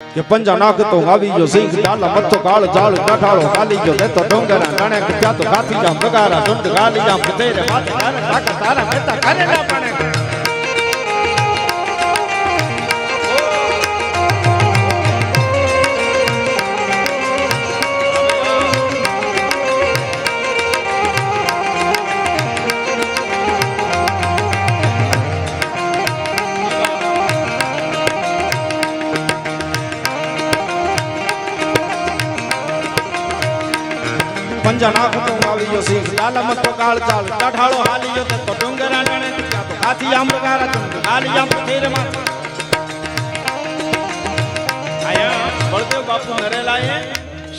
કે પંજા નાખતો આવી ગયો સિંહ ડાલા મથો કાળ જાળ કાઠાળો કાલી ગયો. દેતો ડોંગરા નાણે ક્યાં તો ગાથી જામ બગારા ઢુંડ ગાલી જામ તેરે માથે તારા ઢાકા તારા મેતા કરે ના પાણે હાલી દેતો ડોંગરા નાણે તો ગાલી જામ તેરે માથે આયા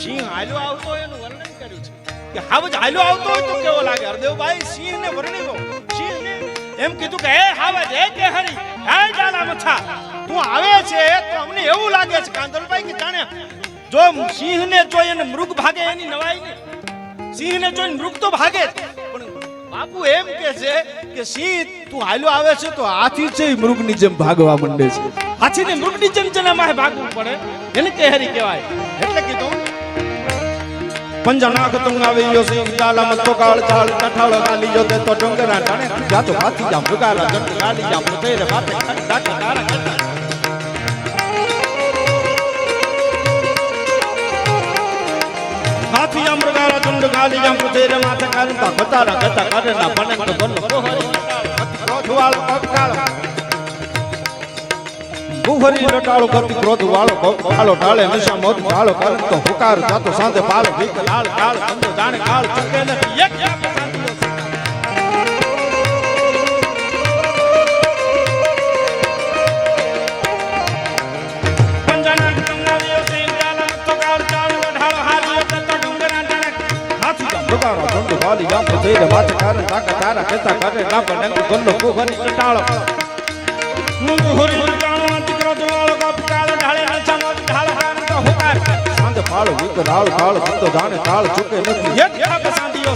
સિંહ હાલ્યો આવતો એનું વર્ણન આવતો હોય તો લાગે? હરદેવભાઈ સિંહ ને સિંહ એમ કીધું કે, હે હાવજ હે કે હરી હે ડાલા મથા તું આવે છે તો અમને એવું લાગે છે. કાંદલભાઈ કે જાણે, જો સિંહ ને જો એને મૃગ ભાગે એની નવાઈ ને સિંહ ને જોઈને મૃગ તો ભાગે જ. પણ બાપુ એમ કે છે કે સિંહ તું હાલ્યો આવે છે તો હાથી છે મૃગની જેમ ભાગવા માંડે છે. હાથીને મૃગની જેમ જેના માહે ભાગવું પડે, એને કેહરી કહેવાય. એટલે કીધું પંજા નાખ આવે ગયો સિંહ, ગાલા મતો કાળ ચાળ, કઠાળ ગાલી જો તે તો ડુંગરા ટાણે. જા તો હાથી જા ભગારા, જંટ ગાલી જા તેરે રે ખાલી ડાકા, તારા કરતા હાથી જામ ભગારા જંટ ગાલી જામ તેરે માથે કાલતા ગતારા ગતા કરે ના બને તો બનો કોહરી ક્રોધ વાળો કપકાળ ગુહરી લટાળો કરતી ક્રોધ વાળો કાળો ટાળે નશા મોત કાળો કરતો હુકાર જાતો સાંજે પાલો ભીક લાલ કાળ કંદો જાણે કાળ ચકે ને એક વાલી જામ તેરે માથે કારણ તાકા તારા કેતા કરે ના બને ગલ્લો ગુહરી લટાળો મુંગુહરી જાણો દીકરો દોવાળો કપકાળ ઢાળે હલચાનો ઢાળ હાર તો હુકાર. સાંજ ફાળ વિક રાળ કાળ સંતો જાણે કાળ ચૂકે નથી. એક થાપ સાંધિયો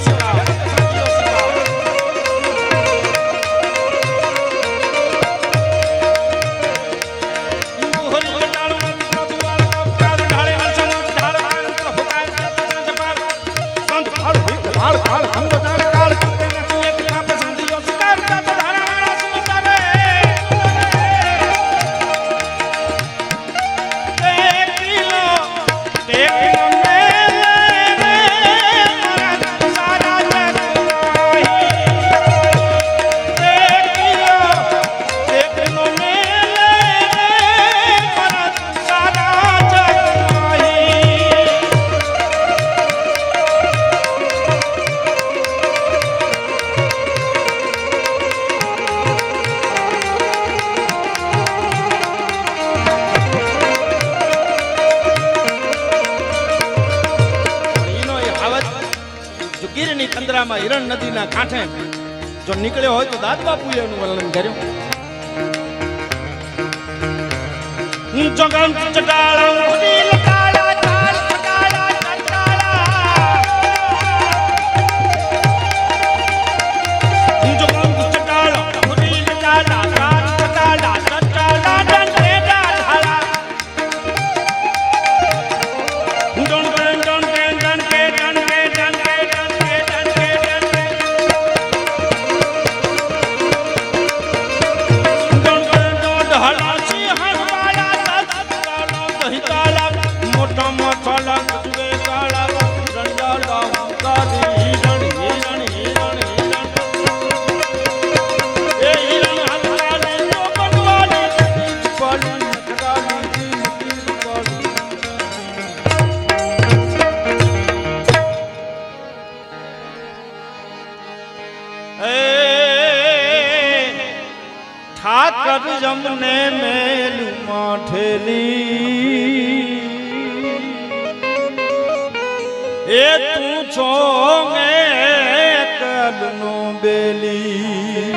ગીરની કંદરામાં હિરણ નદીના કાંઠે જો નીકળ્યો હોય તો દાદ બાપુએ એનું વર્ણન કર્યું. ચટાળા એ તું છો મે કદનો બેલી.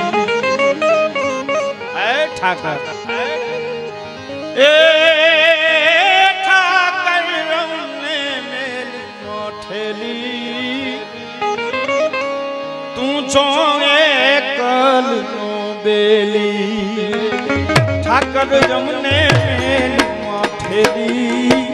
એ ઠાકર. એ ઠાકર રમને મેલી નો ઠેલી. તું છો મે કદનો જમને મેલી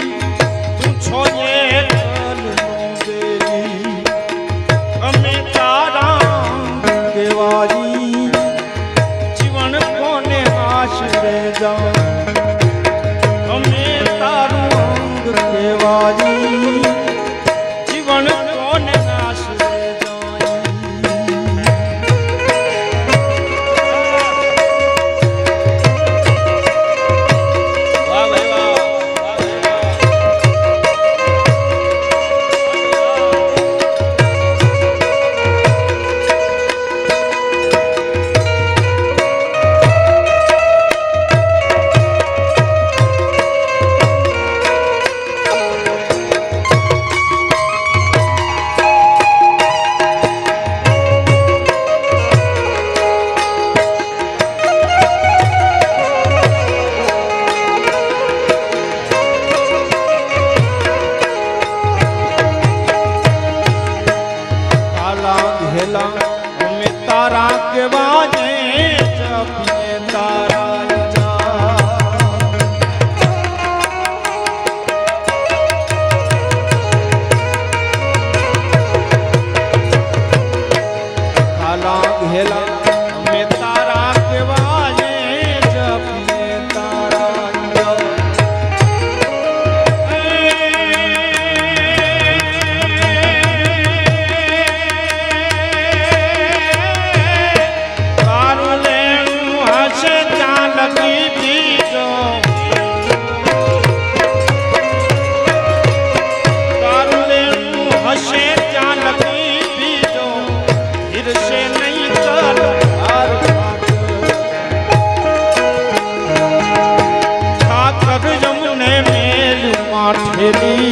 दी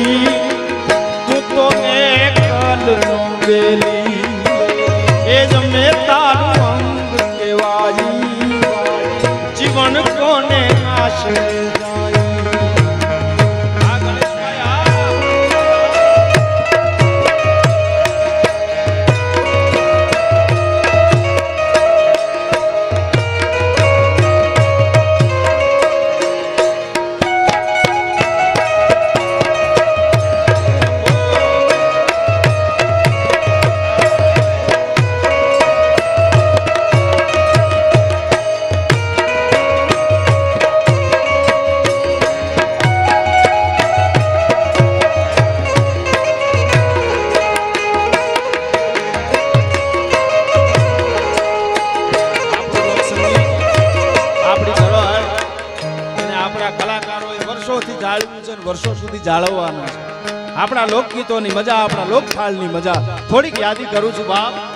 વર્ષો સુધી જાળવવાનો છે. આપણા લોકગીતોની મજા, આપણા લોકફાળની મજા. થોડીક યાદી કરું છું, બાપ.